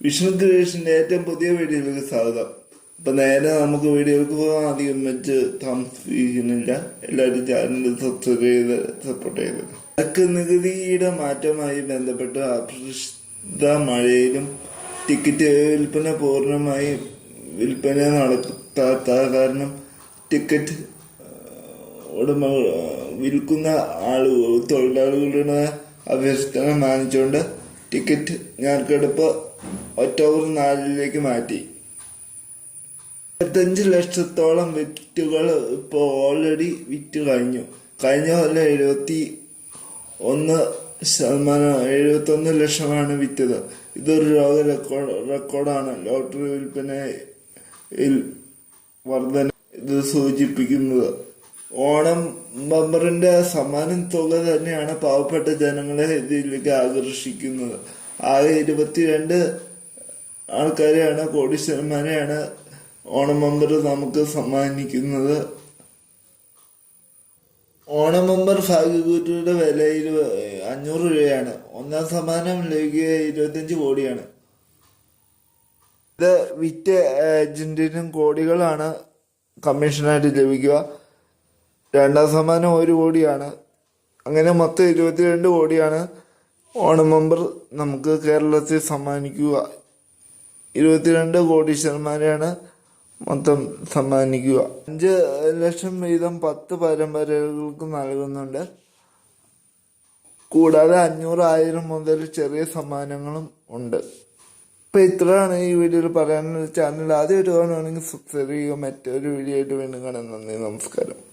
വിഷ്ണു ക്രിയേഷന്റെ ഏറ്റവും പുതിയ വീഡിയോയിലേക്ക് സ്വാഗതം. അപ്പൊ നേരെ നമുക്ക് വീഡിയോയിലേക്ക് പോകാൻ അധികം വെച്ച് താമസിക്കുന്നില്ല എല്ലാവരും ചാനൽ സബ്സ്ക്രൈബ് ചെയ്ത് സപ്പോർട്ട് ചെയ്ത്. ചരക്ക് നികുതിയുടെ മാറ്റവുമായി ബന്ധപ്പെട്ട് അപ്രസിദ്ധ മഴയിലും ടിക്കറ്റ് വിൽപ്പന പൂർണമായി വിൽപ്പന നടത്താത്ത കാരണം ടിക്കറ്റ് ഉടമ വിൽക്കുന്ന ആളുകൾ തൊഴിലാളികളുടെ അഭ്യർത്ഥന മാനിച്ചുകൊണ്ട് ടിക്കറ്റ് ഞാർക്കെടുപ്പ് ഒക്ടോബർ നാലിലേക്ക് മാറ്റി. ഇരുപത്തഞ്ച് ലക്ഷത്തോളം വിറ്റുകൾ ഇപ്പോൾ ഓൾറെഡി വിറ്റ് കഴിഞ്ഞു. കഴിഞ്ഞ കൊല്ലം എഴുപത്തി ഒന്ന് ശതമാനം എഴുപത്തൊന്ന് ലക്ഷമാണ് വിറ്റത്. ഇതൊരു ലോക റെക്കോർഡ് റെക്കോർഡാണ് ലോട്ടറി വിൽപ്പനയിൽ വർധന ഇത് സൂചിപ്പിക്കുന്നത്. ഓണം ബമ്പറിന്റെ സമ്മാനം തുക തന്നെയാണ് പാവപ്പെട്ട ജനങ്ങളെ ഇതിലേക്ക് ആകർഷിക്കുന്നത്. ആകെ ഇരുപത്തിരണ്ട് ആൾക്കാരെയാണ് കോടീശ്വരന്മാരെയാണ് ഓണം ബമ്പർ നമുക്ക് സമ്മാനിക്കുന്നത്. ഓണം ബമ്പർ ഭാഗ്യകൂറ്റയുടെ വില ഇരുപ അഞ്ഞൂറ് രൂപയാണ്. ഒന്നാം സമ്മാനം ലഭിക്കുക ഇരുപത്തിയഞ്ച് കോടിയാണ്. ഇത് വിറ്റ് ഏജന്റിനും കോടികളാണ് കമ്മീഷനായിട്ട് ലഭിക്കുക. രണ്ടാം സമ്മാനം ഒരു കോടിയാണ്. അങ്ങനെ മൊത്തം ഇരുപത്തിരണ്ട് കോടിയാണ് ഓണം മെമ്പർ നമുക്ക് കേരളത്തിൽ സമ്മാനിക്കുക. ഇരുപത്തിരണ്ട് ശതമാനമാണ് മൊത്തം സമ്മാനിക്കുക. അഞ്ച് ലക്ഷം വീതം പത്ത് പരമ്പരകൾക്ക് നൽകുന്നുണ്ട്. കൂടാതെ അഞ്ഞൂറ് ആയിരം മുതൽ ചെറിയ സമ്മാനങ്ങളും ഉണ്ട്. ഇപ്പം ഇത്രയാണ് ഈ വീഡിയോയിൽ പറയാനുള്ള ചാനൽ ആദ്യമായിട്ട് കാണുകയാണെങ്കിൽ സബ്സ്ക്രൈബ് ചെയ്യുക. മറ്റൊരു വീഡിയോ ആയിട്ട് വീണ്ടും കാണാൻ നന്ദി നമസ്കാരം.